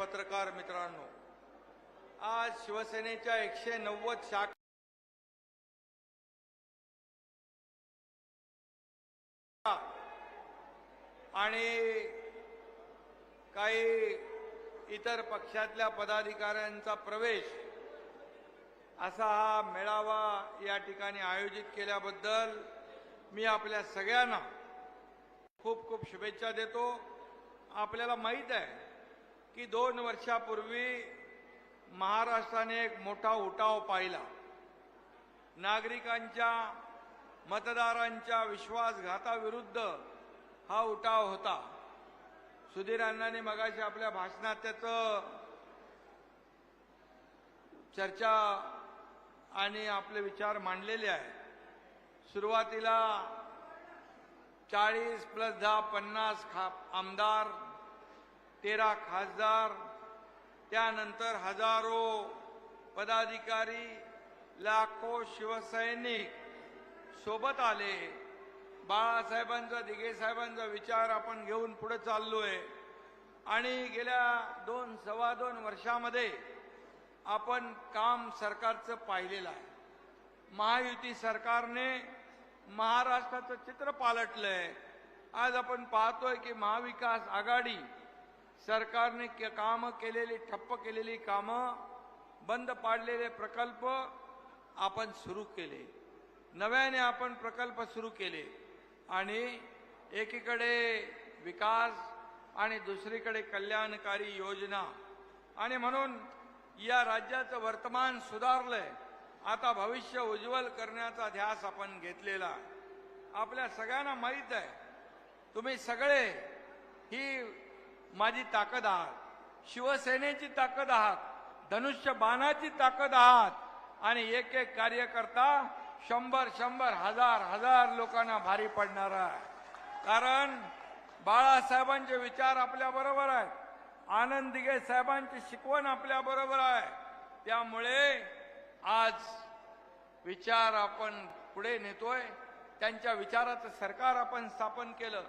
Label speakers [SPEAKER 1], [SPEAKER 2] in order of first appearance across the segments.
[SPEAKER 1] पत्रकार मित्रांनो आज शिवसेनेच्या एकशे नव्वद शाखा आणि काही इतर पक्षातल्या पदाधिकाऱ्यांचा प्रवेश असा हा मेळावा या ठिकाणी आयोजित केल्याबद्दल मी आपल्या सगळ्यांना खूप खूप शुभेच्छा देतो. आपल्याला माहीत आहे की दोन वर्षापूर्वी महाराष्ट्राने एक मोठा उठाव पाहिला. नागरिकांच्या मतदारांच्या विश्वासघाताविरुद्ध हा उठाव होता. सुधीर अण्णांनी मगाशी आपल्या भाषणात त्याचं चर्चा आणि आपले विचार मांडलेले आहे सुरुवातीला चाळीस प्लस दहा पन्नास खा आमदार तेरा खासदार त्यानंतर हजारो पदाधिकारी लाखो शिवसैनिक सोबत आले. बाळासाहेबांचा दिघे साहेबांचा विचार आपण घेऊन पुढे चाललोय. आणि गेल्या दोन सव्वा दोन वर्षामध्ये आपण काम सरकारचं पाहिलेलं आहे. महायुती सरकारने महाराष्ट्राचं चित्र पालटलंय. आज आपण पाहतोय की महाविकास आघाडी सरकारने के- कामं केलेली ठप्प केलेली कामं बंद पाडलेले प्रकल्प आपण सुरू केले. नव्याने आपण प्रकल्प सुरू केले. आणि एकीकडे विकास आणि दुसरीकडे कल्याणकारी योजना. आणि म्हणून या राज्याचं वर्तमान सुधारलंय. आता भविष्य उज्ज्वल करण्याचा ध्यास आपण घेतलेला आपल्या सगळ्यांना माहीत आहे. तुम्ही सगळे ही माझी ताकद आहात. शिवसेनेची ताकद आहात. धनुष्य बाणाची ताकद आहात. आणि एक एक कार्यकर्ता शंभर शंभर हजार हजार लोकांना भारी पडणार आहे. कारण बाळासाहेबांचे विचार आपल्या बरोबर आहेत. आनंद दिघे साहेबांची शिकवण आपल्या बरोबर आहे. त्यामुळे आज विचार आपण पुढे नेतोय. त्यांच्या विचाराचं सरकार आपण स्थापन केलं.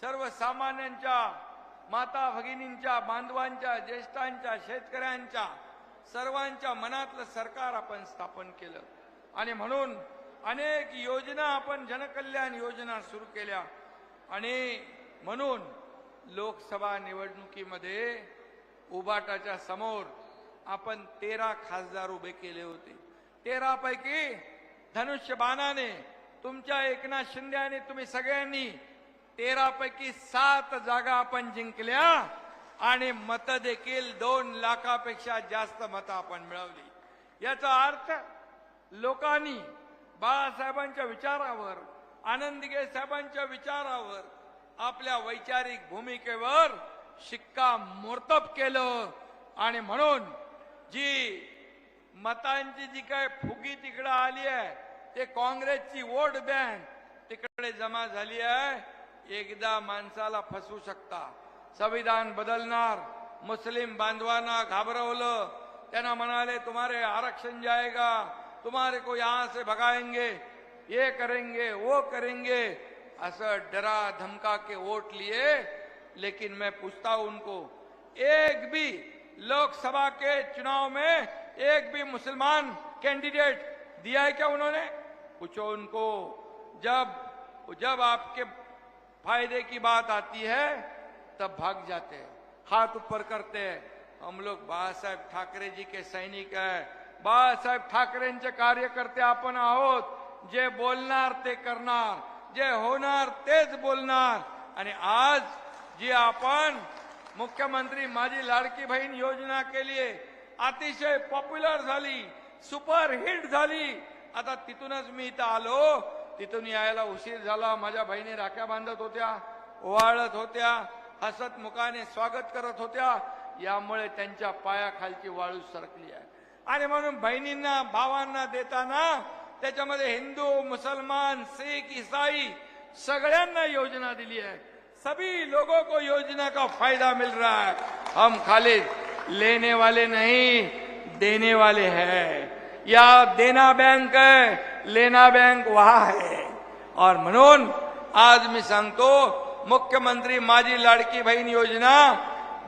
[SPEAKER 1] सर्वसामान्यांच्या माता भगिनींच्या बांधवांच्या ज्येष्ठांच्या शेतकऱ्यांच्या सर्वांच्या मनातलं सरकार आपण स्थापन केलं. आणि म्हणून अनेक योजना आपण जनकल्याण योजना सुरू केल्या. आणि म्हणून लोकसभा निवडणुकीमध्ये उबाटाच्या समोर आपण तेरा खासदार उभे केले होते. तेरापैकी धनुष्य धनुष्यबाणाने तुमच्या एकनाथ शिंदे आणि तुम्ही सगळ्यांनी तेरापैकी सात जागा आपण जिंकल्या आणि मत देखील दोन लाखापेक्षा जास्त मतं आपण मिळवली. याचा अर्थ लोकांनी बाळासाहेबांच्या विचारावर आनंदगे साहेबांच्या विचारावर आपल्या वैचारिक भूमिकेवर शिक्का मोर्तब केलं आणि म्हणून जी मतांची जी काय फुगी तिकडं आली आहे ते काँग्रेसची वोट बँक तिकडे जमा झाली आहे. एकदा माणसाला फसवू शकता संविधान बदलणार मुस्लिम बांधवांना घाबरवलं म्हणाले तुम्हारे आरक्षण जाएगा तुम्हारे को यहाँ से भगाएँगे ये करेंगे वो करेंगे असं डरा धमका के वोट लिए लेकिन मैं पूछता हूँ उनको एक भी लोकसभा के चुनाव में एक भी मुसलमान कैंडिडेट दिया है क्या उन्होंने पूछो उनको जब जब आपके फायदे की बात आती है तब भाग जाते हैं। हाथ ऊपर करते हैं। हम लोग बाळासाहेब ठाकरे जी के सैनिक है। बाळासाहेब ठाकरेंचे कार्यकर्ते आपण आहोत जे बोलणार ते करणार जे होणार तेच बोलणार आणि आज जी आपण मुख्यमंत्री माझी लाडकी बहीण योजना केली अतिशय पॉप्युलर झाली सुपर हिट झाली। आता तिथूनच मी इथं आलो तिथून यायला उशीर झाला. माझ्या बहिणी राख्या बांधत होत्या ओवाळत होत्या हसत मुखाने स्वागत करत होत्या. यामुळे त्यांच्या पायाखालची वाळू सरकली आहे. आणि म्हणून बहिणींना भावांना देताना त्याच्यामध्ये हिंदू मुसलमान शीख इसाई सगळ्यांना योजना दिली आहे. सभी लोगों को योजना का फायदा मिल रहा है. हम खाली लेने वाले नहीं देने वाले हैं. या देना बैंक है लेना बैंक वहा है। और म्हणून आज मी सांगतो मुख्यमंत्री माझी लाडकी बहीण योजना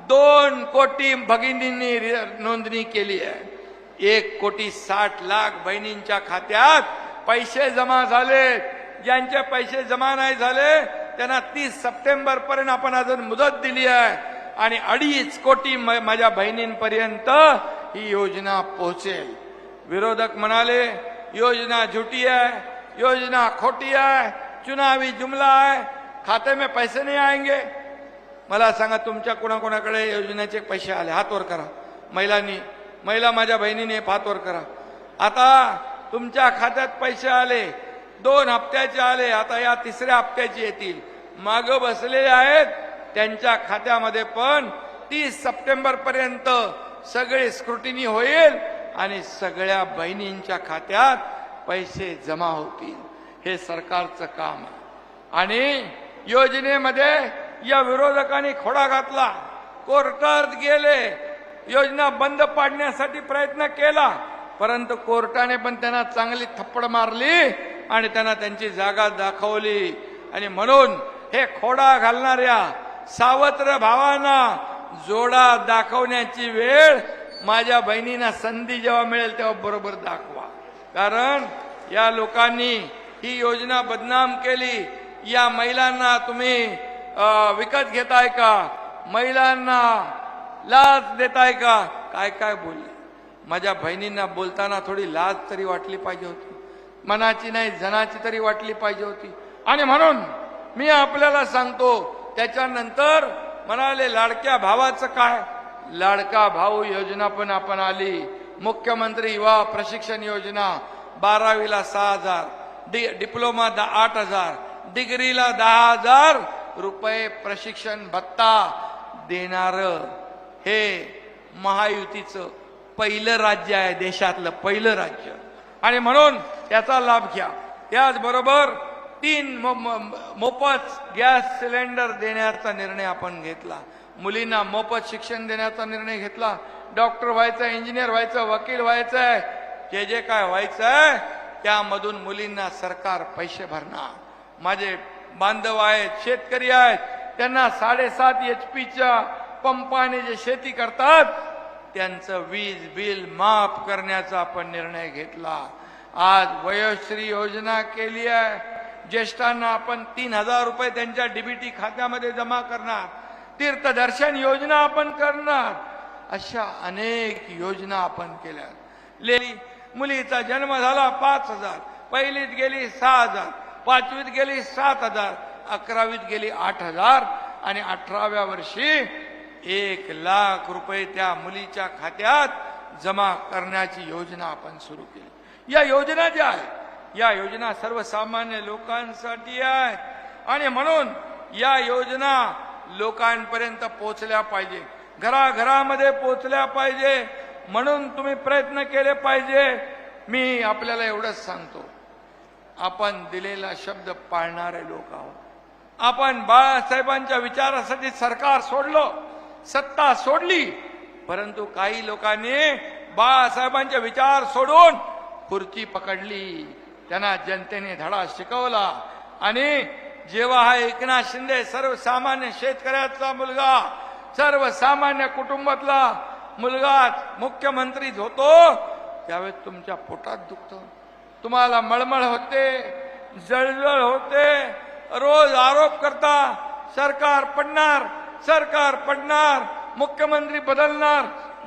[SPEAKER 1] दोन कोटी भगिनींनी नोंदणी केली आहे एक कोटी साठ लाख बहिणींच्या खात्यात पैसे जमा झाले। ज्यांचे पैसे जमा नाही झाले त्यांना तीस सप्टेंबर पर्यंत आपण अजून मुदत दिली आहे. आणि अडीच कोटी म- माझ्या बहिणींपर्यंत ही योजना पोहोचेल. विरोधक म्हणाले योजना झुटी आहे योजना खोटी आहे चुनावी जुमला आहे खाते में पैसे नहीं आएंगे। मला सांगा तुमच्या कोणाकोणाकडे योजनेचे पैसे आले? हात वर करा. महिलांनी महिला माझ्या बहिणीने हात वर करा. आता तुमच्या खात्यात पैसे आले दोन हप्त्याचे आले आता या तिसऱ्या हप्त्याचे येतील. माग बसलेले आहेत त्यांच्या खात्यामध्ये पण तीस सप्टेंबर पर्यंत सगळे स्क्रुटिनी होईल. आणि सगळ्या बहिणींच्या खात्यात पैसे जमा होतील. हे सरकारचं काम आहे. आणि योजनेमध्ये या विरोधकांनी खोडा घातला. कोर्टात गेले. योजना बंद पाडण्यासाठी प्रयत्न केला. परंतु कोर्टाने पण त्यांना चांगली थप्पड मारली आणि त्यांना त्यांची जागा दाखवली. आणि म्हणून हे खोडा घालणाऱ्या सावत्र भावांना जोडा दाखवण्याची वेळ माझ्या बहिणींना संधी जेव्हा मिळेल तेव्हा बरोबर दाखवा. कारण या लोकांनी ही योजना बदनाम केली. या महिलांना तुम्ही विकत घेताय का? महिलांना लाच देताय का? काय काय बोलले? माझ्या बहिणींना बोलताना थोडी लाज तरी वाटली पाहिजे होती. मनाची नाही जनाची तरी वाटली पाहिजे होती. आणि म्हणून मी आपल्याला सांगतो त्याच्यानंतर म्हणाले लाडक्या भावाचं काय? लाडका भाऊ योजना पण आपण आली. मुख्यमंत्री युवा प्रशिक्षण योजना बारावीला सहा हजार डि डिप्लोमा दा आठ हजार डिग्रीला दहा हजार रुपये प्रशिक्षण भत्ता देणार. हे महायुतीचं पहिलं राज्य आहे देशातलं पहिलं राज्य. आणि म्हणून त्याचा लाभ घ्या. त्याचबरोबर तीन मोफत गॅस सिलेंडर देण्याचा निर्णय आपण घेतला. मुलींना मोफत शिक्षण देण्याचा निर्णय घेतला. डॉक्टर व्हायचं इंजिनियर व्हायचं वकील व्हायचं आहे. जे जे काय व्हायचं आहे त्यामधून मुलींना सरकार पैसे भरणार. माझे बांधव आहेत शेतकरी आहेत त्यांना साडेसात एच पीच्या पंपाने जे शेती करतात त्यांचं वीज बिल माफ करण्याचा आपण निर्णय घेतला. आज वयोश्री योजना केली आहे. ज्येष्ठांना आपण तीन हजार रुपये त्यांच्या डीबीटी खात्यामध्ये जमा करणार. तीर्थदर्शन योजना आपण करणार. अशा अनेक योजना आपण केल्या लेली मुलीचा जन्म झाला पाच हजार पहिलीत गेली सहा हजार पाचवीत गेली सात हजार अकरावीत गेली आठ हजार आणि अठराव्या वर्षी एक लाख रुपये त्या मुलीच्या खात्यात जमा करण्याची योजना आपण सुरू केली. या योजना ज्या आहेत या योजना सर्वसामान्य लोकांसाठी आहे आणि म्हणून या योजना लोकांपर्यंत पोहोचल्या पाहिजे. घराघरामध्ये पोहोचल्या पाहिजे. म्हणून तुम्ही प्रयत्न केले पाहिजे. मी आपल्याला एवढंच सांगतो. आपण दिलेला शब्द पाळणारे लोक आहोत. आपण बाळासाहेबांच्या विचारासाठी सरकार सोडलं सत्ता सोडली. परंतु काही लोकांनी बाळासाहेबांचे विचार सोडून खुर्ची पकडली. त्यांना जनतेने धडा शिकवला. आणि जेव्हा हा एकनाथ शिंदे सर्वसामान्य शेतकऱ्याचा मुलगा सर्वसामान्य कुटुंबातला मुलगा मुख्यमंत्री होतो त्यावेळेस तुमच्या पोटात दुखतं. तुम्हाला मळमळ होते जळजळ होते रोज आरोप करता सरकार पडणार सरकार पडणार मुख्यमंत्री बदलणार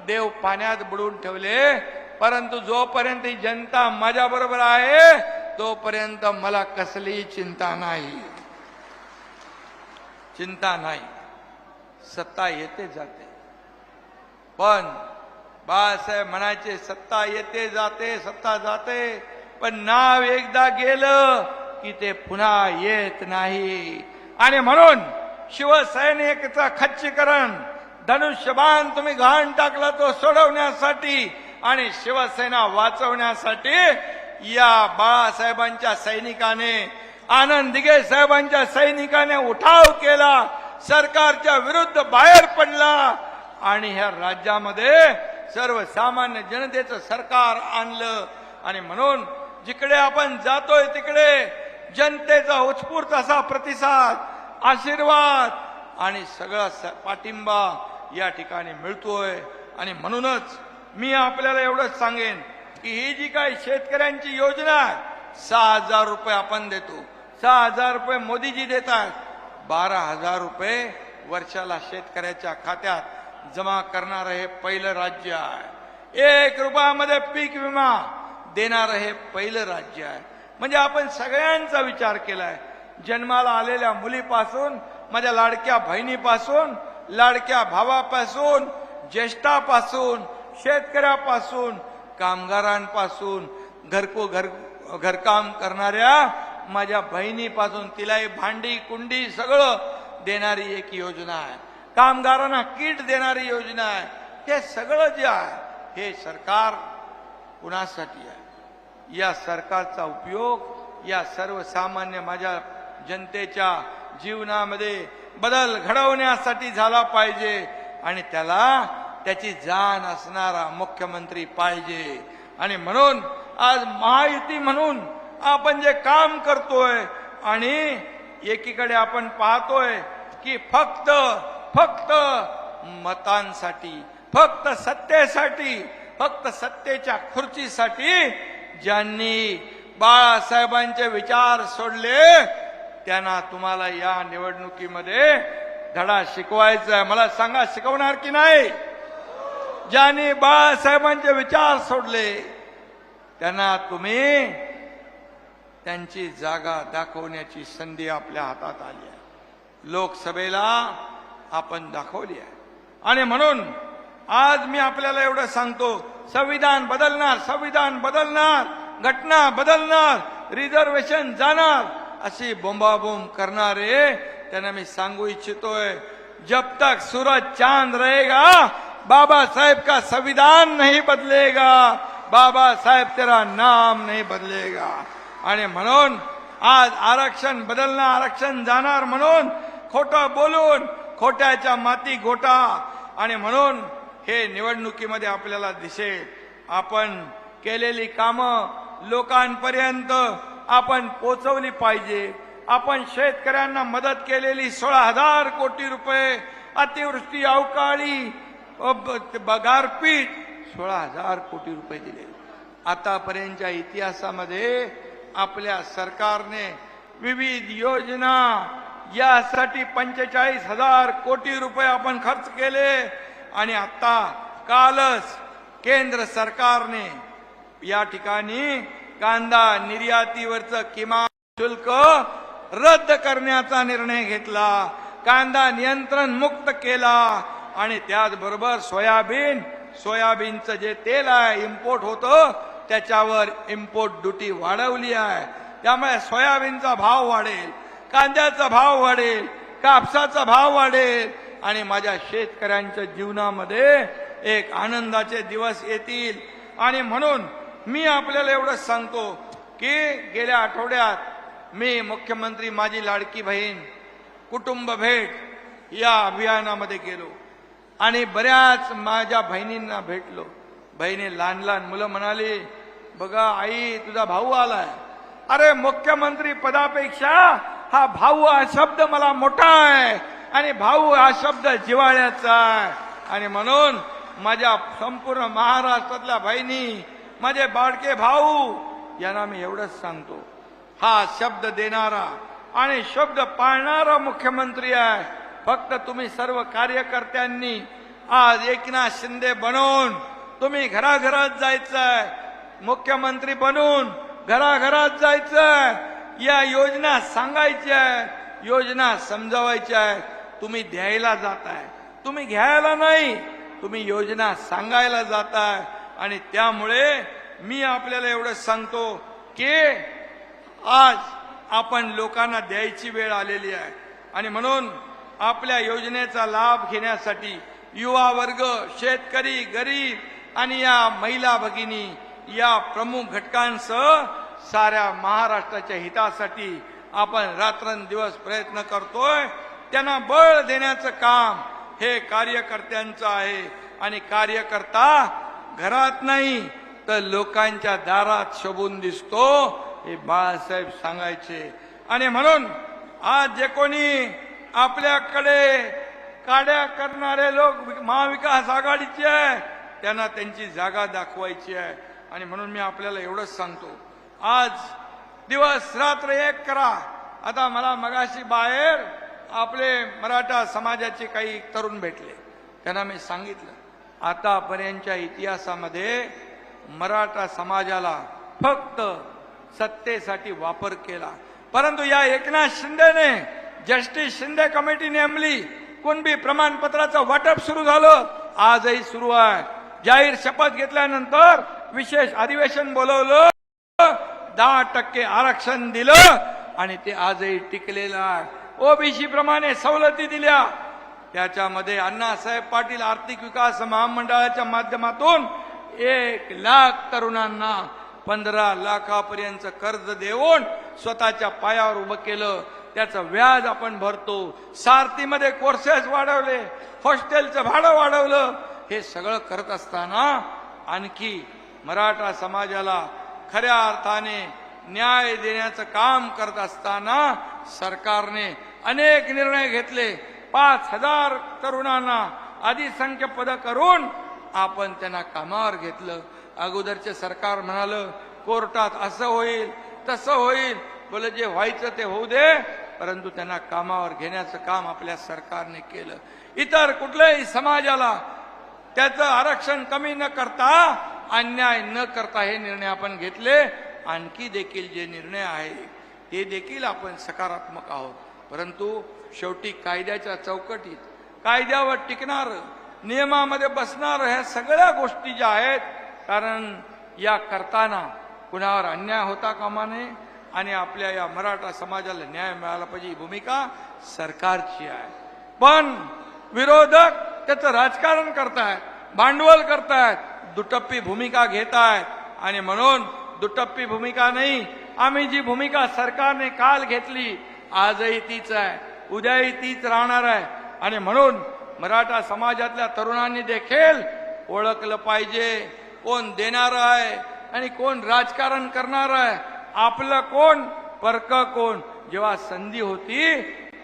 [SPEAKER 1] देव पाण्यात बुडून ठेवले. परंतु जोपर्यंत ही जनता माझ्या बरोबर आहे तोपर्यंत मला कसलीही चिंता नाही. चिंता नाही. सत्ता येते जाते. पण बाळासाहेब म्हणायचे सत्ता येते जाते सत्ता जाते पण नाव एकदा गेलं की ते पुन्हा येत नाही. आणि म्हणून शिवसैनिकचं खच्चीकरण धनुष्यबाण तुम्ही घाण टाकला तो सोडवण्यासाठी आणि शिवसेना वाचवण्यासाठी या बाळासाहेबांच्या सैनिकाने आनंद दिगे साहेबांच्या सैनिकाने उठाव केला सरकारच्या विरुद्ध बाहेर पडला आणि ह्या राज्यामध्ये सर्वसामान्य जनतेचं सरकार आणलं. आणि म्हणून जिकडे आपण जातोय तिकडे जनतेचा उत्स्फूर्त असा प्रतिसाद आशीर्वाद आणि सगळा स- पाठिंबा या ठिकाणी मिळतोय. आणि म्हणूनच मी आपल्याला एवढंच सांगेन की ही जी काही शेतकऱ्यांची योजना आहे सहा हजार रुपये आपण देतो. सहा हजार रुपये मोदीजी देतात. बारा हजार रुपये वर्षाला शेतकऱ्याच्या खात्यात जमा करणारं हे पहिलं राज्य आहे. एक रुपयामध्ये पीक विमा देणारं हे पहिलं राज्य आहे. म्हणजे आपण सगळ्यांचा विचार केलाय. जन्माला आलेल्या मुलीपासून माझ्या लाडक्या बहिणीपासून लाडक्या भावापासून ज्येष्ठापासून शेतकऱ्यापासून कामगारांपासून घरको घर घरकाम करणाऱ्या माझ्या बहिणीपासून तिलाही भांडी कुंडी सगळं देणारी एक योजना आहे. कामगारांना किट देणारी योजना आहे. हे सगळं जे आहे हे सरकार कुणासाठी आहे? या सरकारचा उपयोग या सर्वसामान्य माझ्या जनतेच्या जीवनामध्ये बदल घडवण्यासाठी झाला पाहिजे आणि त्याला त्याची जाण असणारा मुख्यमंत्री पाहिजे. आणि म्हणून आज महायुती म्हणून आपण जे काम करतोय आणि एकीकडे आपण पाहतोय की फक्त फक्त मतांसाठी फक्त सत्तेसाठी फक्त सत्तेच्या खुर्चीसाठी ज्यांनी बाळासाहेबांचे विचार सोडले त्यांना तुम्हाला या निवडणुकीमध्ये धडा शिकवायचा आहे. मला सांगा शिकवणार की नाही? ज्यांनी बाळासाहेबांचे विचार सोडले त्यांना तुम्ही त्यांची जागा दाखवण्याची संधी आपल्या हातात आली आहे. लोकसभेला आपण दाखवली आहे. आणि म्हणून आज मी आपल्याला एवढं सांगतो संविधान बदलणार संविधान बदलणार घटना बदलणार रिझर्वेशन जाणार अशी बोंबाबोंब करणारे त्यांना मी सांगू इच्छितोय. जब तक सूरज चांद रहेगा बाबा साहेब का संविधान नहीं बदलेगा बाबा साहेब तेरा नाम नहीं बदलेगा. आणि म्हणून आज आरक्षण बदलणं आरक्षण जाणार म्हणून खोटं बोलून खोट्याच्या माती गोटा आणि म्हणून हे निवडणुकीमध्ये आपल्याला दिसेल. आपण केलेली कामं लोकांपर्यंत आपण पोचवली पाहिजे. आपण शेतकऱ्यांना मदत केलेली सोळा हजार कोटी रुपये अतिवृष्टी अवकाळी गारपीट सोळा हजार कोटी रुपये दिले. आतापर्यंतच्या इतिहासामध्ये आपल्या सरकारने विविध योजना यासाठी पंचेचाळीस हजार कोटी रुपये आपण खर्च केले. आणि आता कालच केंद्र सरकारने या ठिकाणी कांदा निर्यातीवरचं किमान शुल्क रद्द करण्याचा निर्णय घेतला. कांदा नियंत्रण मुक्त केला. आणि त्याचबरोबर सोयाबीन सोयाबीनचं जे तेल आहे इम्पोर्ट होतं त्याच्यावर इम्पोर्ट ड्युटी वाढवली आहे. त्यामुळे सोयाबीनचा भाव वाढेल कांद्याचा भाव वाढेल कापसाचा भाव वाढेल आणि माझ्या शेतकऱ्यांच्या जीवनामध्ये एक आनंदाचे दिवस येतील. आणि म्हणून मी आपल्याला एवढंच सांगतो की गेल्या आठवड्यात मी मुख्यमंत्री माझी लाडकी बहीण कुटुंब भेट या अभियानामध्ये गेलो. आणि बऱ्याच माझ्या बहिणींना भेटलो. बहिणी लहान लहान मुलं म्हणाली बघा आई तुझा भाऊ आलाय. अरे मुख्यमंत्री पदापेक्षा हा भाऊ हा शब्द मला मोठा आहे. आणि भाऊ हा शब्द जिवाळ्याचा आहे. आणि म्हणून माझ्या संपूर्ण महाराष्ट्रातल्या बहिणी माझे बाडके भाऊ यांना मी एवढंच सांगतो. हा शब्द देणारा आणि शब्द पाळणारा मुख्यमंत्री आहे. फक्त तुम्ही सर्व कार्यकर्त्यांनी आज एकनाथ शिंदे बनवून तुम्ही घराघरात जायचंय. मुख्यमंत्री बनून घराघरात जायचंय. या योजना सांगायच्या योजना समजावायच्या आहेत. तुम्ही द्यायला जाताय. तुम्ही घ्यायला नाही तुम्ही योजना सांगायला जाताय. आणि त्यामुळे मी आपल्याला एवढं सांगतो की आज आपण लोकांना द्यायची वेळ आलेली आहे. आणि म्हणून आपल्या योजनेचा लाभ घेण्यासाठी युवा वर्ग शेतकरी गरीब आणि या महिला भगिनी या प्रमुख घटकांसह साऱ्या महाराष्ट्राच्या हितासाठी आपण रात्रंदिवस प्रयत्न करतोय. त्यांना बळ देण्याचं काम हे कार्यकर्त्यांचं आहे. आणि कार्यकर्ता घरात नाही तर लोकांच्या दारात शोभून दिसतो हे बाळासाहेब सांगायचे. आणि म्हणून आज जे कोणी आपल्याकडे काड्या करणारे लोक महाविकास आघाडीचे आहे त्यांना त्यांची जागा दाखवायची आहे. आणि म्हणून मी आपल्याला एवढंच सांगतो. आज दिवस रात्र एक करा. आता मला मगाशी बाहेर आपले मराठा समाजाचे काही तरुण भेटले. त्यांना मी सांगितलं आतापर्यंतच्या इतिहासामध्ये मराठा समाजाला फक्त सत्तेसाठी वापर केला. परंतु या एकनाथ शिंदेने जस्टिस शिंदे कमिटी नेमली कुणबी प्रमाणपत्राचं वाटप सुरू झालं आजही सुरू आहे. जाहीर शपथ घेतल्यानंतर विशेष अधिवेशन बोलवलं दहा टक्के आरक्षण दिलं आणि ते आजही टिकलेलं आहे. ओबीसी प्रमाणे सवलती दिल्या. त्याच्यामध्ये अण्णासाहेब पाटील आर्थिक विकास महामंडळाच्या माध्यमातून एक लाख तरुणांना पंधरा लाखापर्यंत कर्ज देऊन स्वतःच्या पायावर उभं केलं. त्याचं व्याज आपण भरतो. सारथीमध्ये कोर्सेस वाढवले. हॉस्टेलचं भाडं वाढवलं. हे सगळं करत असताना आणखी मराठा समाजाला खऱ्या अर्थाने न्याय देण्याचं काम करत असताना सरकारने अनेक निर्णय घेतले. पाच हजार तरुणांना अधिसंख्य पद करून आपण त्यांना कामावर घेतलं. अगोदरचे सरकार म्हणालं कोर्टात असं होईल तसं होईल. बोल जे व्हायचं ते होऊ दे. परंतु त्यांना कामावर घेण्याचं काम आपल्या सरकारने केलं. इतर कुठल्याही समाजाला त्याचं आरक्षण कमी न करता अन्याय न करता हे निर्णय आपण घेतले. आणखी देखील जे निर्णय आहे ते देखील आपण सकारात्मक आहोत. परंतु शेवटी कायद्याच्या चौकटीत कायद्यावर टिकणार नियमामध्ये बसणार ह्या सगळ्या गोष्टी ज्या आहेत कारण या करताना कुणावर अन्याय होता कामा नये आणि आपल्या या मराठा समाजाला न्याय मिळाला पाहिजे ही भूमिका सरकारची आहे. पण विरोधक त्याचं राजकारण करतायत भांडवल करतायत दुटप्पी भूमिका घेत आहेत आणि म्हणून दुटप्पी भूमिका नाही आम्ही जी भूमिका सरकारने काल घेतली आजही तीच आहे उद्याही तीच राहणार आहे. आणि म्हणून मराठा समाजातल्या तरुणांनी देखील ओळखलं पाहिजे कोण देणार आहे आणि कोण राजकारण करणार आहे आपलं कोण परक कोण जेव्हा संधी होती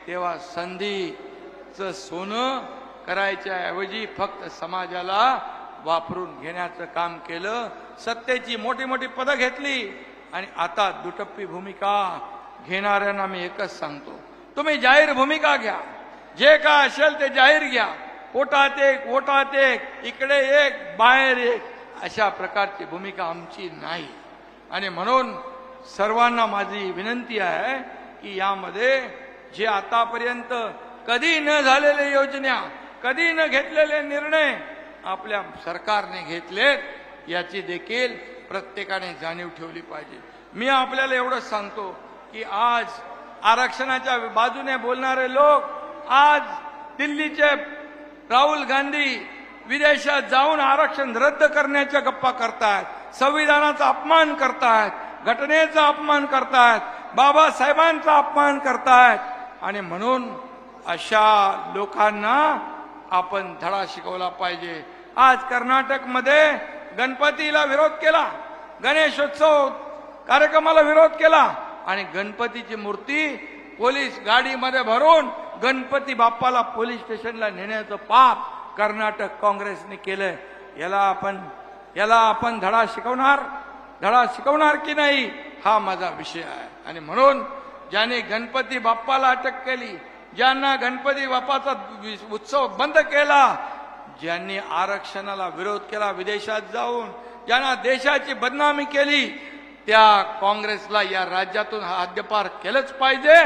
[SPEAKER 1] तेव्हा संधीचं सोनं करायच्या ऐवजी फक्त समाजाला वापरून घेण्याचं काम केलं सत्तेची मोठी मोठी पदं घेतली. आणि आता दुटप्पी भूमिका घेणाऱ्यांना मी एकच सांगतो. तुम्ही जाहीर भूमिका घ्या. जे काय असेल ते जाहीर घ्या. पोटात एक वोटात एक इकडे एक बाहेर एक अशा प्रकारची भूमिका आमची नाही. आणि म्हणून सर्वांना माझी विनंती आहे की यामध्ये जे आतापर्यंत कधी न झालेले योजना कधी न घेतलेले निर्णय आपल्या सरकारने घेतलेत याची देखील प्रत्येकाने जाणीव ठेवली पाहिजे. मी आपल्याला एवढंच सांगतो की आज आरक्षणाच्या बाजूने बोलणारे लोक आज दिल्लीचे राहुल गांधी विदेशात जाऊन आरक्षण रद्द करण्याच्या गप्पा करतायत संविधानाचा अपमान करतायत घटनेचा अपमान करतायत बाबासाहेबांचा अपमान करतायत. आणि म्हणून अशा लोकांना आपण धडा शिकवला पाहिजे. आज कर्नाटकमध्ये गणपतीला विरोध केला. गणेशोत्सव कार्यक्रमाला विरोध केला. आणि गणपतीची मूर्ती पोलीस गाडीमध्ये भरून गणपती बाप्पाला पोलीस स्टेशनला नेण्याचं पाप कर्नाटक काँग्रेसने केलंय. याला आपण याला आपण धडा शिकवणार धडा शिकवणार की नाही हा माझा विषय आहे. आणि म्हणून ज्याने गणपती बाप्पाला अटक केली ज्यांना गणपती बाप्पाचा उत्सव बंद केला ज्यांनी आरक्षणाला विरोध केला विदेशात जाऊन ज्यांना देशाची बदनामी केली त्या काँग्रेसला या राज्यातून हद्दपार केलंच पाहिजे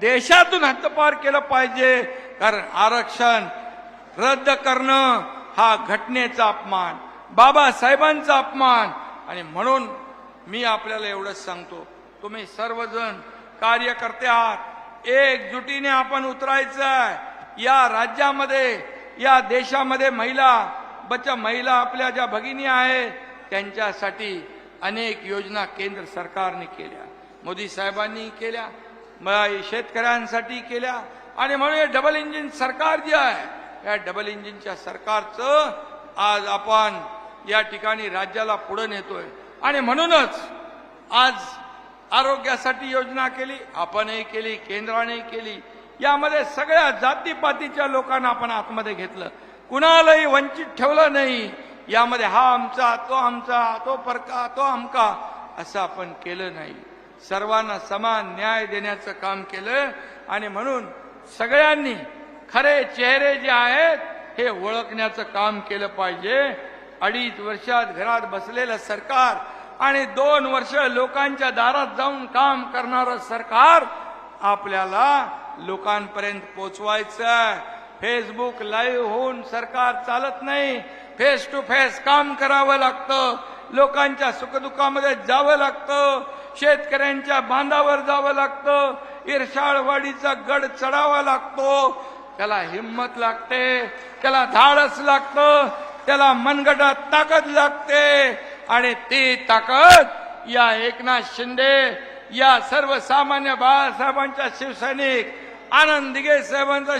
[SPEAKER 1] देशातून हद्दपार केलं पाहिजे. कारण आरक्षण रद्द करणं हा घटनेचा अपमान बाबासाहेबांचा अपमान. आणि म्हणून मी आपल्याला एवढंच सांगतो तुम्ही सर्वजण कार्यकर्ते आहात एकजुटीने आपण उतरायचं आहे. या राज्यामध्ये या देशामध्ये महिला बच्चा महिला आपल्या ज्या भगिनी आहेत त्यांच्यासाठी अनेक योजना केंद्र सरकारने केल्या. मोदी साहेबांनी केल्या म- शेतकऱ्यांसाठी केल्या आणि म्हणून हे डबल इंजिन सरकार जे आहे या डबल इंजिनच्या सरकारचं आज आपण या ठिकाणी राज्याला पुढे नेतोय. आणि म्हणूनच आज आरोग्यासाठी योजना केली आपणही केली केंद्राने केली यामध्ये सगळ्या जातीपातीच्या लोकांना आपण आतमध्ये घेतलं. कुणालाही वंचित ठेवलं नाही. यामध्ये हा आमचा तो आमचा तो परका तो आमका असं आपण केलं नाही. सर्वांना समान न्याय देण्याचं काम केलं आणि म्हणून सगळ्यांनी खरे चेहरे जे आहेत हे ओळखण्याचं काम केलं पाहिजे. अडीच वर्षात घरात बसलेलं सरकार आणि दोन वर्ष लोकांच्या दारात जाऊन काम करणारं सरकार आपल्याला लोकांपर्यंत पोचवायचं. आहे फेसबुक लाईव्ह होऊन सरकार चालत नाही. फेस टू फेस काम करावं लागतं. लोकांच्या सुखदुःखामध्ये जावं लागतं. शेतकऱ्यांच्या बांधावर जावं लागतं. इरशाळवाडीचा गड चढावा लागतो. त्याला हिंमत लागते. त्याला धाडस लागतं. त्याला मनगटात ताकद लागते. आणि ती ताकद या एकनाथ शिंदे या सर्वसामान्य बाळासाहेबांच्या शिवसैनिक आनंद दिघे साहेबांचा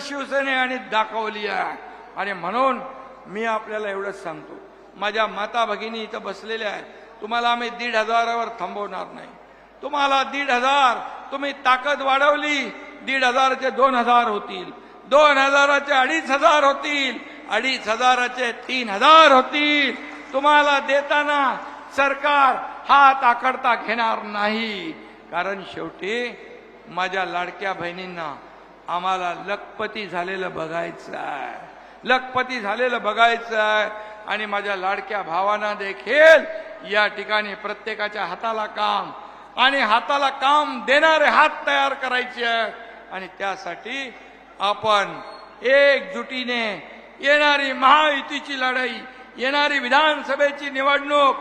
[SPEAKER 1] आणि दाखवली आहे. आणि म्हणून मी आपल्याला एवढंच सांगतो माझ्या माता भगिनी इथं बसलेल्या आहेत. तुम्हाला आम्ही दीड हजारावर थांबवणार नाही. तुम्हाला दीड हजार तुम्ही ताकद वाढवली दीड हजाराचे दोन हजार होतील. दोन हजाराचे अडीच हजार होतील. अडीच हजाराचे तीन हजार होतील. तुम्हाला देताना सरकार हात आकडता घेणार नाही. कारण शेवटी माझ्या लाडक्या बहिणींना आम्हाला लखपती झालेलं बघायचं आहे लखपती झालेलं बघायचं आहे आणि माझ्या लाडक्या भावांना देखील या ठिकाणी प्रत्येकाच्या हाताला काम आणि हाताला काम देणारे हात तयार करायचे आहे आणि त्यासाठी आपण एकजुटीने येणारी महायुतीची लढाई येणारी विधानसभेची निवडणूक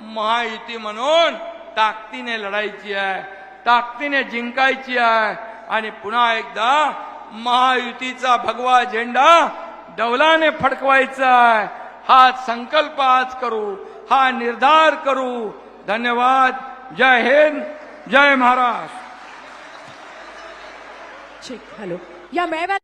[SPEAKER 1] महायुती म्हणून ताकदीने लढायची आहे ताकदीने जिंकायची आहे. आणि पुन्हा एकदा महायुतीचा भगवा झेंडा डौलाने फडकवायचा आहे हा संकल्प आज करू हा निर्धार करू. धन्यवाद. जय हिंद जय महाराष्ट्र.
[SPEAKER 2] हॅलो. या मेळाव्यात